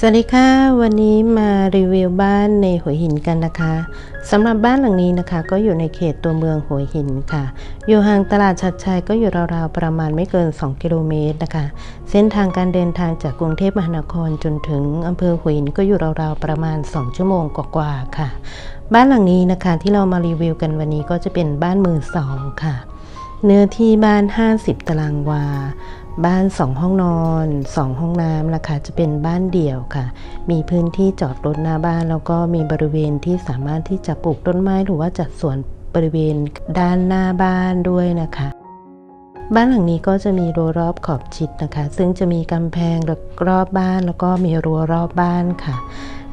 สวัสดีค่ะ วันนี้มารีวิวบ้านในหัวหินกันนะคะสำหรับบ้านหลังนี้นะคะก็อยู่ในเขตตัวเมืองหัวหินค่ะ อยู่ห่างตลาดชัดชัยก็อยู่ราวๆประมาณไม่เกิน 2 กิโลเมตรนะคะ เส้นทางการเดินทางจากกรุงเทพมหานครจนถึงอำเภอหัวหินก็อยู่ราวๆประมาณ 2 ชั่วโมงกว่าๆค่ะ บ้านหลังนี้นะคะที่เรามารีวิวกันวันนี้ก็จะเป็นบ้านมือสองค่ะ เนื้อที่บ้าน 50 ตารางวา บ้าน 2 ห้องนอน 2 ห้องน้ำนะคะ จะเป็นบ้านเดี่ยวค่ะ มีพื้นที่จอดรถหน้าบ้าน แล้วก็มีบริเวณที่สามารถที่จะปลูกต้นไม้หรือว่าจัดสวนบริเวณด้านหน้าบ้านด้วยนะคะ บ้านหลังนี้ก็จะมีรั้วรอบขอบชิดนะคะ ซึ่งจะมีกำแพงรอบบ้านแล้วก็มีรั้วรอบบ้านค่ะ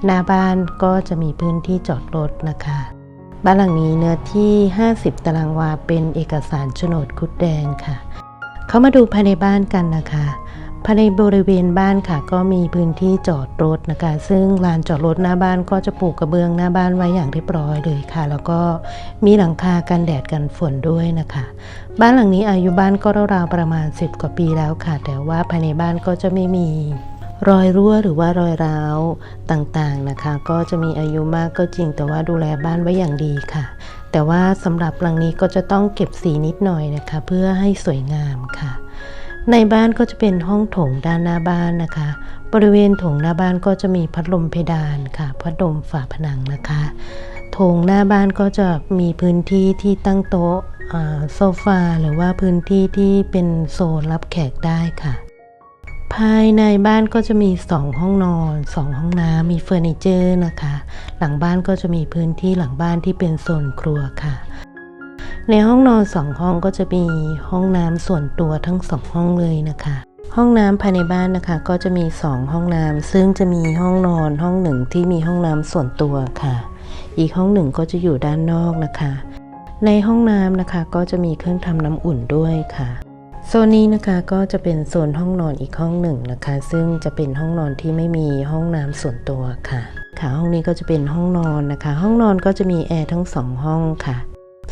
หน้าบ้านก็จะมีพื้นที่จอดรถนะคะบ้านหลังนี้เนื้อที่ 50 ตารางวาเป็นเอกสารโฉนดคุดแดงค่ะ เขามาดูภายในบ้านกันนะคะภายในบริเวณบ้านค่ะ ก็มีพื้นที่จอดรถนะคะ ซึ่งลานจอดรถหน้าบ้านก็จะปลูกกระเบื้องหน้าบ้านไว้อย่างเรียบร้อยเลยค่ะ แล้วก็มีหลังคากันแดดกันฝนด้วยนะคะ บ้านหลังนี้อายุบ้านก็ราวๆประมาณ 10 กว่าปีแล้วค่ะ แต่ว่าภายในบ้านก็จะไม่มี รอยรั่วหรือว่ารอยร้าวต่างๆนะคะ ก็จะมีอายุมากก็จริง แต่ว่าดูแลบ้านไว้อย่างดีค่ะ แต่ว่าสำหรับหลังนี้ก็จะต้องเก็บสีนิดหน่อยนะคะ เพื่อให้สวยงามค่ะ ในบ้านก็จะเป็นห้องโถงด้านหน้าบ้านนะคะ บริเวณโถงหน้าบ้านก็จะมีพัดลมเพดานค่ะ พัดลมฝาผนังนะคะโถงหน้าบ้านก็จะมีพื้นที่ที่ตั้งโต๊ะโซฟาหรือว่าพื้นที่ที่เป็นโซนรับแขกได้ค่ะ ภายในบ้านก็จะมี 2 ห้องนอน 2 ห้องน้ำมีเฟอร์นิเจอร์นะคะ หลังบ้านก็จะมีพื้นที่หลังบ้านที่เป็นโซนครัวค่ะ ในห้องนอนสองห้องก็จะมีห้องน้ำส่วนตัวทั้งสองห้องเลยนะคะ ห้องน้ำภายในบ้านนะคะ ก็จะมี 2 ห้องน้ำซึ่งจะมีห้องนอนห้องหนึ่งที่มีห้องน้ำส่วนตัวค่ะ อีกห้องหนึ่งก็จะอยู่ด้านนอกนะคะ ในห้องน้ำนะคะก็จะมีเครื่องทำน้ำอุ่นด้วยค่ะ โซนนี้นะคะก็จะเป็นโซนห้องนอนอีกห้องหนึ่งนะคะ ซึ่งจะเป็นห้องนอนที่ไม่มีห้องน้ำส่วนตัวค่ะ ค่ะห้องนี้ก็จะเป็นห้องนอนนะคะ ห้องนอนก็จะมีแอร์ทั้งสองห้องค่ะ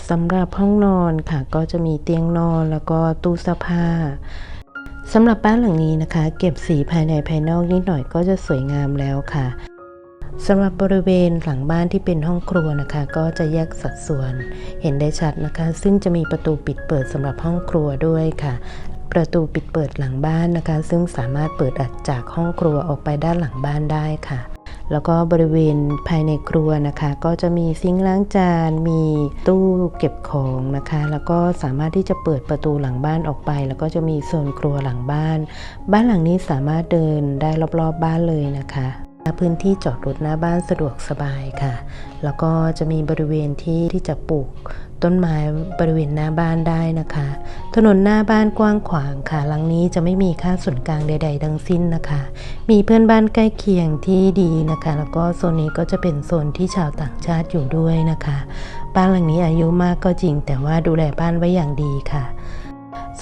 สำหรับห้องนอนค่ะ ก็จะมีเตียงนอนแล้วก็ตู้เสื้อผ้าสำหรับบ้านหลังนี้นะคะ เก็บสีภายในภายนอกนิดหน่อยก็จะสวยงามแล้วค่ะ สำหรับบริเวณหลังบ้านที่เป็นห้องครัวนะคะ ก็จะแยกสัดส่วนเห็นได้ชัดนะคะ ซึ่งจะมีประตูปิดเปิดสำหรับห้องครัวด้วยค่ะ ประตูปิดเปิดหลังบ้านนะคะ ซึ่งสามารถเปิดจากห้องครัวออกไปด้านหลังบ้านได้ค่ะ แล้วก็บริเวณภายในครัวนะคะ ก็จะมีซิงค์ล้างจาน มีตู้เก็บของนะคะ แล้วก็สามารถที่จะเปิดประตูหลังบ้านออกไป แล้วก็จะมีโซนครัวหลังบ้าน บ้านหลังนี้สามารถเดินได้รอบๆบบ้านเลยนะคะ พื้นที่จอดรถหน้าบ้านสะดวกสบายค่ะ แล้วก็จะมีบริเวณที่ที่จะปลูกต้นไม้บริเวณหน้าบ้านได้นะคะ ถนนหน้าบ้านกว้างขวางค่ะ หลังนี้จะไม่มีค่าส่วนกลางใด ๆ ทั้งสิ้นนะคะ มีเพื่อนบ้านใกล้เคียงที่ดีนะคะ แล้วก็โซนนี้ก็จะเป็นโซนที่ชาวต่างชาติอยู่ด้วยนะคะ บ้านหลังนี้อายุมากก็จริง แต่ว่าดูแลบ้านไว้อย่างดีค่ะ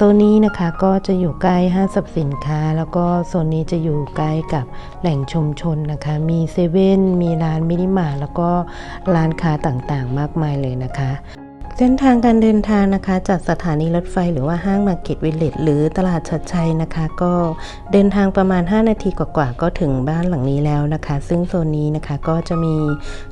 โซนนี้นะคะก็จะอยู่ใกล้ห้างสรรพสินค้า แล้วก็โซนนี้จะอยู่ใกล้กับแหล่งชุมชนนะคะ มีเซเว่นมีร้านมินิมาร์แล้วก็ร้านค้าต่างๆ มากมายเลยนะคะ เส้นทางการเดินทางนะคะ จากสถานีรถไฟหรือว่าห้างมาร์เก็ตวิลเลจหรือตลาดชัดชัยนะคะ ก็เดินทางประมาณ 5 นาทีกว่าๆ ก็ถึงบ้านหลังนี้แล้วนะคะ ซึ่งโซนนี้นะคะก็จะมี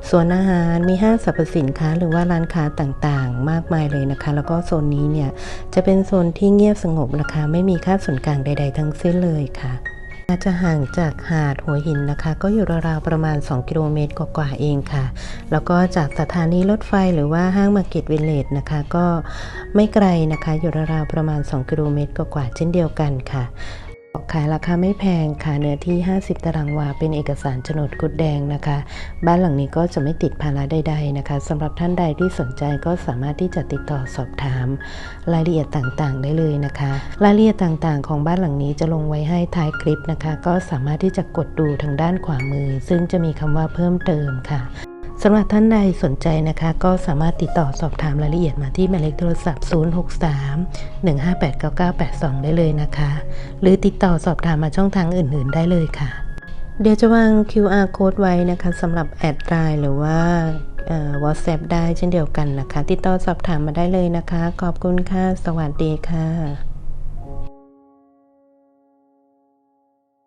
สวนอาหารมีห้างสรรพสินค้า หรือว่าร้านค้าต่างๆ มากมายเลยนะคะ แล้วก็โซนนี้เนี่ยจะเป็นโซนที่เงียบสงบนะคะ ไม่มีค่าส่วนกลางใด ๆ ทั้งสิ้นเลยค่ะ จะห่างจากหาดหัวหินนะคะ ก็อยู่ราวๆประมาณ 2 กิโลเมตรกว่าๆเองค่ะ แล้วก็จากสถานีรถไฟหรือว่าห้างมาร์เก็ตวิลเลจนะคะ ก็ไม่ไกลนะคะ อยู่ราวๆประมาณ 2 กิโลเมตรกว่าๆเช่นเดียวกันค่ะ ขายราคาไม่แพงค่ะเนื้อที่ 50 ตารางวา เป็นเอกสารโฉนดกุดแดงนะคะ บ้านหลังนี้ก็จะไม่ติดภาระใด ๆนะคะสำหรับท่านใดที่สนใจก็สามารถที่จะติดต่อสอบถาม รายละเอียดต่างๆ ได้เลยนะคะ รายละเอียดต่างๆ ของบ้านหลังนี้จะลงไว้ให้ท้ายคลิปนะคะ ก็สามารถที่จะกดดูทางด้านขวามือ ซึ่งจะมีคำว่าเพิ่มเติมค่ะ สำหรับท่านใดสนใจนะคะ ก็สามารถติดต่อสอบถามรายละเอียดมาที่หมายเลขโทรศัพท์ 063 158 9982 ได้เลยนะคะ หรือติดต่อสอบถามมาช่องทางอื่น ๆ ได้เลยค่ะ เดี๋ยวจะวาง QR code ไว้นะคะสำหรับแอดไลน์หรือว่าวอทแอปได้เช่นเดียวกันนะคะ ติดต่อสอบถามมาได้เลยนะคะ ขอบคุณค่ะ สวัสดีค่ะ